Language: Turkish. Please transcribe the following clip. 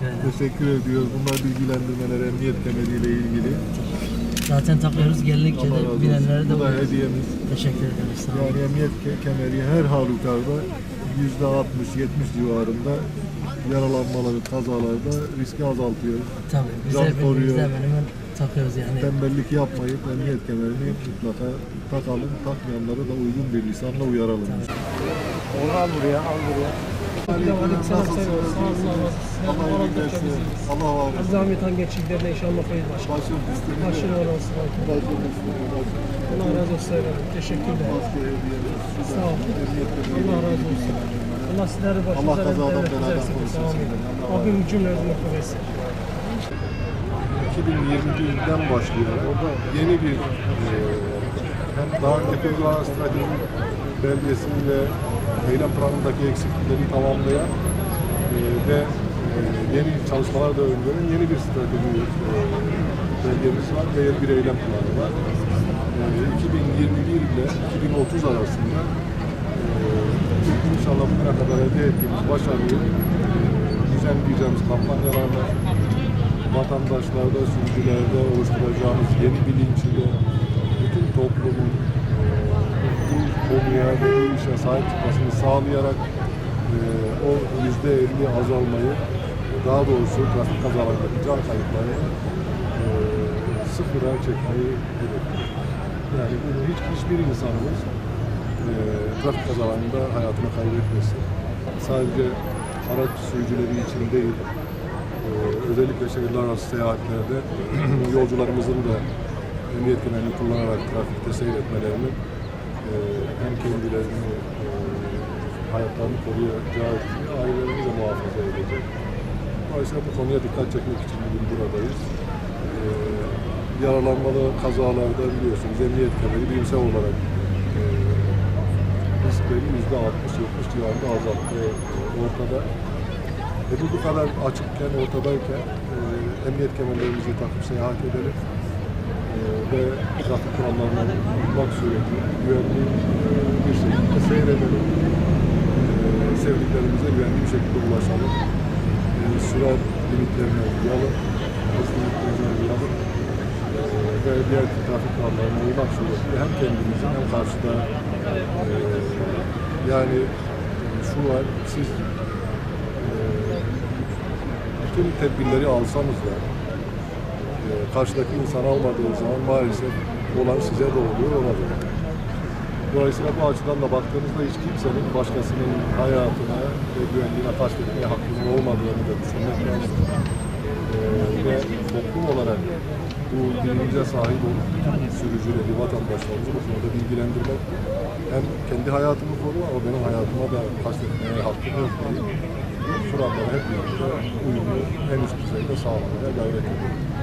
Teşekkür ediyoruz. Bunlar bilgilendirmeler emniyet kemeriyle ilgili. Zaten takıyoruz geldikçe Allah razı de olsun. bilenlere de Bu da oluyor. hediyemiz. Teşekkür ederiz. Sağ olun. Yani emniyet ke- kemeri her halükarda yüzde 60-70 civarında yaralanmaları, kazalarda riski azaltıyor. Tabii. Biz Can koruyor. birbirimizde hemen hemen takıyoruz yani. Tembellik yapmayıp emniyet kemerini mutlaka takalım. Takmayanları da uygun bir lisanla uyaralım. Onu al buraya, al buraya. Allah. Allah var olsun. Zahmet hangi geçiklerine inşallah. Başım Allah razı olsun. Teşekkürler. Allah razı olsun. Allah sizleri Allah başınıza kazadan devlet beladan korusun. Allah Rabbim cümlenizi mutlu etsin. 2021'den başlıyor. Orada yeni bir e, daha önceki stratejik belgesini ve eylem planındaki eksiklikleri tamamlayan e, ve e, yeni çalışmalar da öngören yeni bir strateji e, var ve yeni bir eylem planı var. E, 2021 ile 2030 arasında e, inşallah bugüne kadar elde ettiğimiz başarıyı e, düzenleyeceğimiz kampanyalarla vatandaşlarda, sürücülerde oluşturacağımız yeni bilinç bütün toplumun e, konuya ve bu işe sahip çıkmasını sağlayarak e, o yüzde elli azalmayı daha doğrusu trafik kazalarındaki can kayıplarını e, sıfıra çekmeyi hedefliyoruz. Yani bunu hiç, hiçbir insanımız e, trafik kazalarında hayatını kaybetmesin. Sadece araç sürücüleri için değil, ee, özellikle şehirler arası seyahatlerde yolcularımızın da emniyet kemerini kullanarak trafikte seyretmelerinin e, hem kendilerini e, hayatlarını koruyacağı gibi ailelerini de muhafaza edecek. Dolayısıyla bu konuya dikkat çekmek için bugün buradayız. E, yaralanmalı kazalarda biliyorsunuz emniyet kemeri bilimsel olarak e, riskleri yüzde 60-70 civarında azalttığı ortada. E bu bu kadar açıkken, ortadayken e, emniyet kemerlerimizi takıp seyahat edelim e, ve trafik kurallarına uymak suretiyle güvenli e, bir şekilde seyredelim. E, sevdiklerimize güvenli bir şekilde ulaşalım. E, sürat limitlerine uyalım. Hız limitlerine uyalım. E, ve diğer trafik kurallarına uymak suretiyle hem kendimizin hem karşıda e, yani şu var, siz bütün tedbirleri alsanız da e, karşıdaki insan almadığı zaman maalesef olan size de oluyor ona da. Dolayısıyla bu açıdan da baktığınızda hiç kimsenin başkasının hayatına ve güvenliğine kastetmeye hakkının olmadığını da düşünmek lazım. E, ve toplum olarak bu bilince sahip olup bütün sürücüleri, vatandaşlarımızı bu konuda bilgilendirmek hem kendi hayatımı koru ama benim hayatıma da kastetmeye hakkım yok diye kurallara hep birlikte uyumu en üst düzeyde sağlamaya gayret ediyoruz.